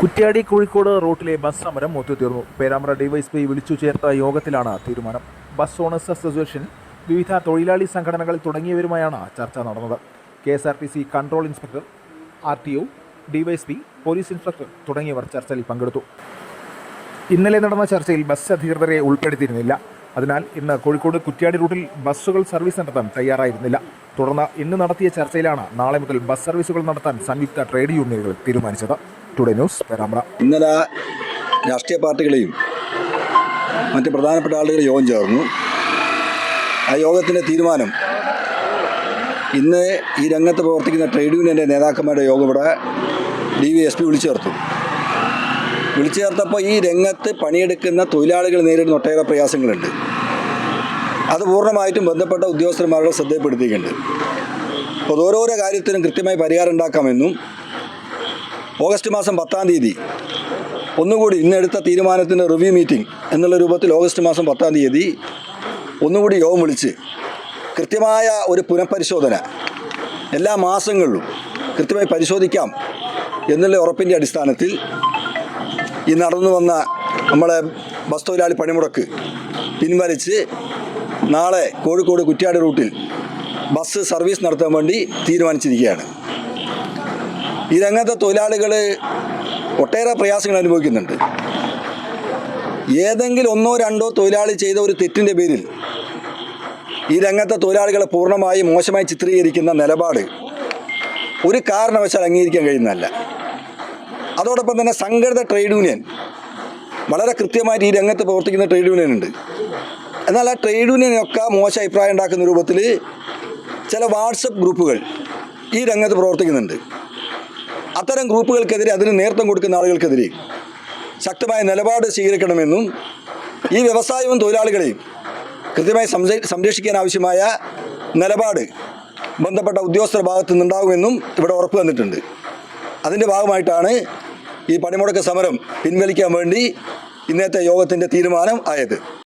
Kuttiadi Kozhikode റൂട്ടിലെ bus സമരം ഒത്തുതീർന്നു. Perambra DYSP വിളിച്ചു ചേർത്ത യോഗത്തിലാണ് തീരുമാനം. ബസ് ഓണേഴ്സ് അസോസിയേഷൻ വിവിധ തൊഴിലാളി സംഘടനകൾ തുടങ്ങിയവരുമായാണ് ചർച്ച നടന്നത്. K S R T C control inspector R T O DYSP police inspector തുടങ്ങിയവർ ചർച്ചയിൽ പങ്കെടുത്തു. ഇന്നലെ നടന്ന ചർച്ചയിൽ ബസ് അധികൃതരെ ഉൾപ്പെടുത്തിയിരുന്നില്ല. അതിനാൽ ഇന്ന് കോഴിക്കോട് കുറ്റ്യാടി റൂട്ടിൽ ബസ്സുകൾ സർവീസ് നടത്താൻ തയ്യാറായിരുന്നില്ല. തുടർന്ന് ഇന്ന് നടത്തിയ ചർച്ചയിലാണ് നാളെ മുതൽ ബസ് സർവീസുകൾ നടത്താൻ സംയുക്ത ട്രേഡ് യൂണിയനുകൾ തീരുമാനിച്ചത്. ടുഡേ ന്യൂസ് പേരാമ്പ്ര ഇന്നലെ രാഷ്ട്രീയ പാർട്ടികളെയും മറ്റ് പ്രധാനപ്പെട്ട ആളുകൾ യോഗം ചേർന്നു. ആ യോഗത്തിന്റെ തീരുമാനം ഇന്ന് ഈ രംഗത്ത് പ്രവർത്തിക്കുന്ന ട്രേഡ് യൂണിയന്റെ നേതാക്കന്മാരുടെ യോഗം ഇവിടെ ഡി വി എസ് പി വിളിച്ചു ചേർത്തു. വിളിച്ചു ചേർത്തപ്പോൾ ഈ രംഗത്ത് പണിയെടുക്കുന്ന തൊഴിലാളികൾ നേരിടുന്ന ഒട്ടേറെ പ്രയാസങ്ങളുണ്ട്. അത് പൂർണമായിട്ടും ബന്ധപ്പെട്ട ഉദ്യോഗസ്ഥന്മാരുടെ ശ്രദ്ധയിൽപ്പെടുത്തിയിട്ടുണ്ട്. അപ്പോൾ ഓരോരോ കാര്യത്തിനും കൃത്യമായി പരിഹാരം ഉണ്ടാക്കാമെന്നും ഓഗസ്റ്റ് മാസം പത്താം തീയതി. ഒന്നുകൂടി ഇന്നെടുത്ത തീരുമാനത്തിന്റെ റിവ്യൂ മീറ്റിംഗ് എന്നുള്ള രൂപത്തിൽ ഓഗസ്റ്റ് മാസം പത്താം തീയതി ഒന്നുകൂടി യോഗം വിളിച്ച് കൃത്യമായ ഒരു പുനഃപരിശോധന എല്ലാ മാസങ്ങളിലും കൃത്യമായി പരിശോധിക്കാം എന്നുള്ള ഉറപ്പിന്റെ അടിസ്ഥാനത്തിൽ ഈ നടന്നു വന്ന നമ്മളെ ബസ് തൊഴിലാളി പണിമുടക്ക് പിൻവലിച്ച് നാളെ കോഴിക്കോട് കുറ്റ്യാടി റൂട്ടിൽ ബസ് സർവീസ് നടത്താൻ വേണ്ടി തീരുമാനിച്ചിരിക്കുകയാണ്. ഈ രംഗത്തെ തൊഴിലാളികൾ ഒട്ടേറെ പ്രയാസങ്ങൾ അനുഭവിക്കുന്നുണ്ട്. ഏതെങ്കിലും ഒന്നോ രണ്ടോ തൊഴിലാളി ചെയ്ത ഒരു തെറ്റിന്റെ പേരിൽ ഈ രംഗത്തെ തൊഴിലാളികളെ പൂർണമായി മോശമായി ചിത്രീകരിക്കുന്ന നിലപാട് ഒരു കാരണവശാൽ അംഗീകരിക്കാൻ കഴിയുന്നതല്ല. അതോടൊപ്പം തന്നെ സംഘടിത ട്രേഡ് യൂണിയൻ വളരെ കൃത്യമായിട്ട് ഈ രംഗത്ത് പ്രവർത്തിക്കുന്ന ട്രേഡ് യൂണിയൻ ഉണ്ട്. എന്നാൽ ആ ട്രേഡ് യൂണിയനൊക്കെ മോശ അഭിപ്രായം ഉണ്ടാക്കുന്ന രൂപത്തിൽ ചില വാട്സപ്പ് ഗ്രൂപ്പുകൾ ഈ രംഗത്ത് പ്രവർത്തിക്കുന്നുണ്ട്. അത്തരം ഗ്രൂപ്പുകൾക്കെതിരെ അതിന് നേതൃത്വം കൊടുക്കുന്ന ആളുകൾക്കെതിരെ ശക്തമായ നിലപാട് സ്വീകരിക്കണമെന്നും ഈ വ്യവസായവും തൊഴിലാളികളെയും കൃത്യമായി സംരക്ഷ- സംരക്ഷിക്കാൻ ആവശ്യമായ നിലപാട് ബന്ധപ്പെട്ട ഉദ്യോഗസ്ഥരുടെ ഭാഗത്തു നിന്നുണ്ടാകുമെന്നും ഇവിടെ ഉറപ്പ് തന്നിട്ടുണ്ട് അതിന്റെ ഭാഗമായിട്ടാണ് ഈ പണിമുടക്ക് സമരം പിൻവലിക്കാൻ വേണ്ടി ഇന്നത്തെ യോഗത്തിന്റെ തീരുമാനം ആയത്.